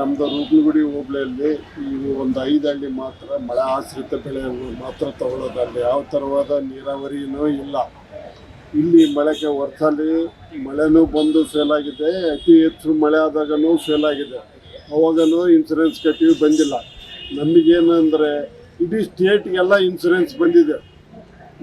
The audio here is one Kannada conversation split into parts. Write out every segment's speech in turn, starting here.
ನೋಡ್ರಿ ನಮ್ದು ರೂಪನಗುಡಿ ಹೋಬಳಿಯಲ್ಲಿ ಈ ಒಂದು ಐದು ಹಳ್ಳಿ ಮಾತ್ರ ಮಳೆ ಆಶ್ರಿತ ಬೆಳೆ ಮಾತ್ರ ತಗೊಳ್ಳೋದಲ್ಲಿ ಯಾವ ಥರವಾದ ನೀರಾವರಿನೂ ಇಲ್ಲ. ಇಲ್ಲಿ ಮಳೆಗೆ ವರ್ಷದಲ್ಲಿ ಮಳೆನೂ ಬಂದು ಫೇಲ್ ಆಗಿದೆ, ಅತಿ ಹೆಚ್ಚು ಮಳೆ ಆದಾಗನೂ ಫೇಲ್ ಆಗಿದೆ. ಅವಾಗನೂ ಇನ್ಸೂರೆನ್ಸ್ ಕಟ್ಟಿವಿ ಬಂದಿಲ್ಲ. ನಮಗೇನಂದರೆ ಇಡೀ ಸ್ಟೇಟ್ಗೆಲ್ಲ ಇನ್ಸೂರೆನ್ಸ್ ಬಂದಿದೆ.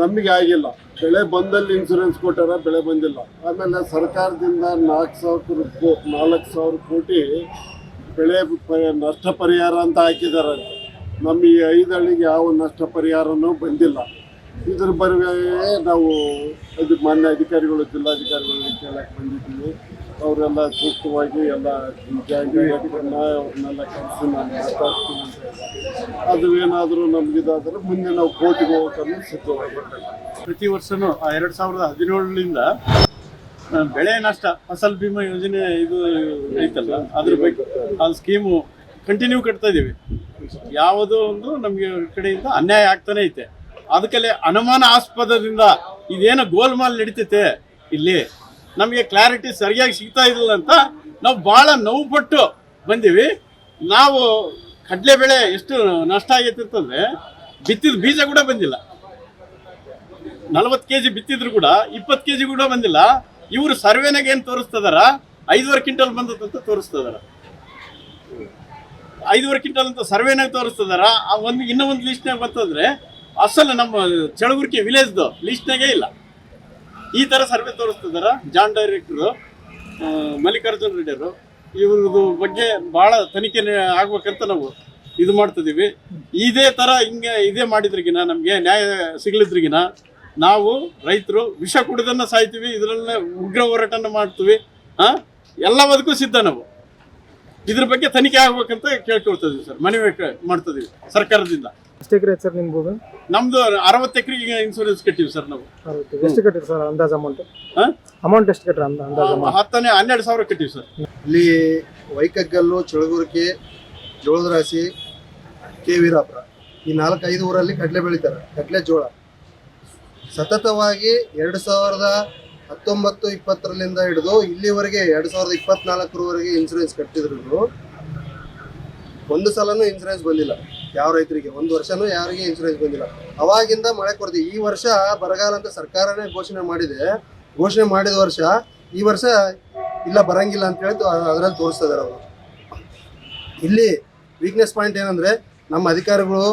ನಮಗೆ ಆಗಿಲ್ಲ. ಬೆಳೆ ಬಂದಲ್ಲಿ ಇನ್ಸೂರೆನ್ಸ್ ಕೊಟ್ಟಾರ ಬೆಳೆ ಬಂದಿಲ್ಲ. ಆಮೇಲೆ ಸರ್ಕಾರದಿಂದ ನಾಲ್ಕು ಸಾವಿರ ನಾಲ್ಕು ಸಾವಿರ ಕೋಟಿ ಬೆಳೆ ನಷ್ಟ ಪರಿಹಾರ ಅಂತ ಹಾಕಿದ್ದಾರೆ. ನಮ್ಮ ಈ ಐದು ಹಳ್ಳಿಗೆ ಯಾವ ನಷ್ಟ ಪರಿಹಾರನೂ ಬಂದಿಲ್ಲ. ಇದ್ರ ಬರವೇ ನಾವು ಇದು ಮಾನ್ಯ ಅಧಿಕಾರಿಗಳು ಜಿಲ್ಲಾಧಿಕಾರಿಗಳಿಗೆ ಕೇಳಕ್ಕೆ ಬಂದಿದ್ದೀವಿ. ಅವರೆಲ್ಲ ಸೂಕ್ತವಾಗಿ ಎಲ್ಲ ಅವ್ರನ್ನೆಲ್ಲ ಕರೆಸಿ ನಾನು ಮಾತಾಡ್ತೀನಿ. ಅದು ಏನಾದರೂ ನಮಗಿದಾದರೆ ಮುಂದೆ ನಾವು ಕೋರ್ಟಿಗೆ ಹೋಗೋಕೆ ಸಿದ್ಧವಾಗಿ ಪ್ರತಿ ವರ್ಷನೂ ಆ ಎರಡು ಸಾವಿರದ ಹದಿನೇಳರಿಂದ ಬೆಳೆ ನಷ್ಟ, ಫಸಲ್ ಭೀಮಾ ಯೋಜನೆ ಇದು ಐತಲ್ಲ, ಅದ್ರ ಬಗ್ಗೆ ಆ ಸ್ಕೀಮು ಕಂಟಿನ್ಯೂ ಕಟ್ತಾ ಇದೀವಿ. ಯಾವುದೋ ಒಂದು ನಮಗೆ ಕಡೆಯಿಂದ ಅನ್ಯಾಯ ಆಗ್ತಾನೆ ಐತೆ. ಅದಕ್ಕೆಲ್ಲ ಅನುಮಾನಾಸ್ಪದದಿಂದ ಇದೇನು ಗೋಲ್ಮಾಲ್ ನಡೀತೈತೆ, ಇಲ್ಲಿ ನಮಗೆ ಕ್ಲಾರಿಟಿ ಸರಿಯಾಗಿ ಸಿಗ್ತಾ ಇಲ್ಲ ಅಂತ ನಾವು ಭಾಳ ನೋವು ಪಟ್ಟು ಬಂದೀವಿ. ನಾವು ಕಡಲೆ ಬೆಳೆ ಎಷ್ಟು ನಷ್ಟ ಆಗೈತೆ ಅಂತಂದ್ರೆ ಬಿತ್ತಿದ ಬೀಜ ಕೂಡ ಬಂದಿಲ್ಲ. ನಲವತ್ತು ಕೆ ಜಿ ಬಿತ್ತಿದ್ರು ಕೂಡ ಇಪ್ಪತ್ತು ಕೆ ಜಿ ಕೂಡ ಬಂದಿಲ್ಲ. ಇವರು ಸರ್ವೆನಾಗ ಏನು ತೋರಿಸ್ತದಾರ? ಐದುವರೆ ಕ್ವಿಂಟಲ್ ಬಂದದಂತ ತೋರಿಸ್ತದಾರ. ಐದುವರೆ ಕ್ವಿಂಟಲ್ ಅಂತ ಸರ್ವೆನಾಗ ತೋರಿಸ್ತದಾರ. ಆ ಒಂದು, ಇನ್ನೂ ಒಂದು ಲಿಸ್ಟ್ನಾಗ ಬಂತಂದ್ರೆ ಅಸಲು ನಮ್ಮ ಚಳಗುರ್ಕಿ ವಿಲೇಜ್ದು ಲಿಸ್ಟ್ನಾಗೆ ಇಲ್ಲ. ಈ ಥರ ಸರ್ವೆ ತೋರಿಸ್ತದಾರ ಜಾನ್ ಡೈರೆಕ್ಟ್ರು ಮಲ್ಲಿಕಾರ್ಜುನ್ ರೆಡ್ಡಿಯವರು ಇವ್ರದ್ದು ಬಗ್ಗೆ ಭಾಳ ತನಿಖೆ ಆಗ್ಬೇಕಂತ ನಾವು ಇದು ಮಾಡ್ತಿದ್ದೀವಿ ಇದೇ ಥರ ಹಿಂಗೆ ಇದೇ ಮಾಡಿದ್ರಿಗಿನ ನಮಗೆ ನ್ಯಾಯ ಸಿಗ್ಲಿದ್ರಿಗಿನ ನಾವು ರೈತರು ವಿಷ ಕುಡಿದನ್ನ ಸಾಯ್ತೀವಿ ಇದರಲ್ಲೇ ಉಗ್ರ ಹೋರಾಟನ ಮಾಡ್ತೀವಿ ಹಾಂ ಎಲ್ಲದಕ್ಕೂ ಸಿದ್ಧ ನಾವು. ಇದ್ರ ಬಗ್ಗೆ ತನಿಖೆ ಆಗ್ಬೇಕಂತ ಕೇಳ್ಕೊಳ್ತಿದ್ವಿ ಸರ್ ಮನವಿ ಕ- ಮಾಡ್ತಿದೀವಿ ಸರ್ಕಾರದಿಂದ. ಎಷ್ಟು ಎಕರೆ ಸರ್ ನಿಮ್ಮ ಭೂಮಿ? ನಮ್ದು ಅರವತ್ತು ಎಕರೆಗೆ ಇನ್ಸೂರೆನ್ಸ್ ಕಟ್ಟಿವಿ ಸರ್ ನಾವು. ಎಷ್ಟು ಕಟ್ಟಿರಿ ಸರ್ ಅಂದಾಜು ಅಮೌಂಟ್ ಹಾ? ಅಮೌಂಟ್ ಎಷ್ಟು ಕಟ್ಟಿರಿ ಅಂದ ಅಂದಾಜು ಹತ್ತನೇ ಹನ್ನೆರಡು ಸಾವಿರ ಕಟ್ಟಿವಿ ಸರ್. ಇಲ್ಲಿ ವೈಕಗ್ಗಲ್ಲು ಚಳಗುರಿಕೆ ಜೋಳದ ರಾಶಿ ಕೆ ವೀರಾಪುರ. ಈ ನಾಲ್ಕೈದು ಐದು ಊರಲ್ಲಿ ಕಡಲೆ ಬೆಳಿತಾರೆ ಕಡಲೆ ಜೋಳ. ಸತತವಾಗಿ ಎರಡು ಸಾವಿರದ ಹತ್ತೊಂಬತ್ತು ಇಪ್ಪತ್ತರಲ್ಲಿಂದ ಹಿಡಿದು ಇಲ್ಲಿವರೆಗೆ ಎರಡು ಸಾವಿರದ ಇಪ್ಪತ್ನಾಲ್ಕರವರೆಗೆ ಇನ್ಸೂರೆನ್ಸ್ ಕಟ್ಟಿದ್ರು ಒಂದು ಸಲನೂ ಇನ್ಸೂರೆನ್ಸ್ ಬಂದಿಲ್ಲ. ಯಾವ ರೈತರಿಗೆ? ಒಂದು ವರ್ಷನೂ ಯಾರಿಗೆ ಇನ್ಸೂರೆನ್ಸ್ ಬಂದಿಲ್ಲ. ಅವಾಗಿಂದ ಮಳೆ ಕೊರತೆ. ಈ ವರ್ಷ ಬರಗಾಲ ಅಂತ ಸರ್ಕಾರನೇ ಘೋಷಣೆ ಮಾಡಿದೆ. ಘೋಷಣೆ ಮಾಡಿದ ವರ್ಷ ಈ ವರ್ಷ ಇಲ್ಲ, ಬರಂಗಿಲ್ಲ ಅಂತ ಹೇಳಿ ಅದರಲ್ಲಿ ತೋರಿಸ್ತಾ ಅವರು. ಇಲ್ಲಿ ವೀಕ್ನೆಸ್ ಪಾಯಿಂಟ್ ಏನಂದ್ರೆ ನಮ್ಮ ಅಧಿಕಾರಿಗಳು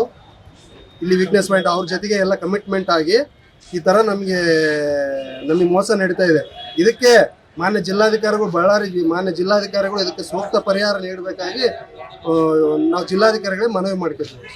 ಇಲ್ಲಿ ವೀಕ್ನೆಸ್ ಪಾಯಿಂಟ್ ಅವ್ರ ಜೊತೆಗೆ ಎಲ್ಲ ಕಮಿಟ್ಮೆಂಟ್ ಆಗಿ ಈ ತರ ನಮಗೆ ನಮಗೆ ಮೋಸ ನಡೀತಾ ಇದೆ. ಇದಕ್ಕೆ ಮಾನ್ಯ ಜಿಲ್ಲಾಧಿಕಾರಿಗಳು ಬಳ್ಳಾರಿ ಮಾನ್ಯ ಜಿಲ್ಲಾಧಿಕಾರಿಗಳು ಇದಕ್ಕೆ ಸೂಕ್ತ ಪರಿಹಾರ ನೀಡಬೇಕಾಗಿ ನಾವು ಜಿಲ್ಲಾಧಿಕಾರಿಗಳಿಗೆ ಮನವಿ ಮಾಡ್ಕೊತೀವಿ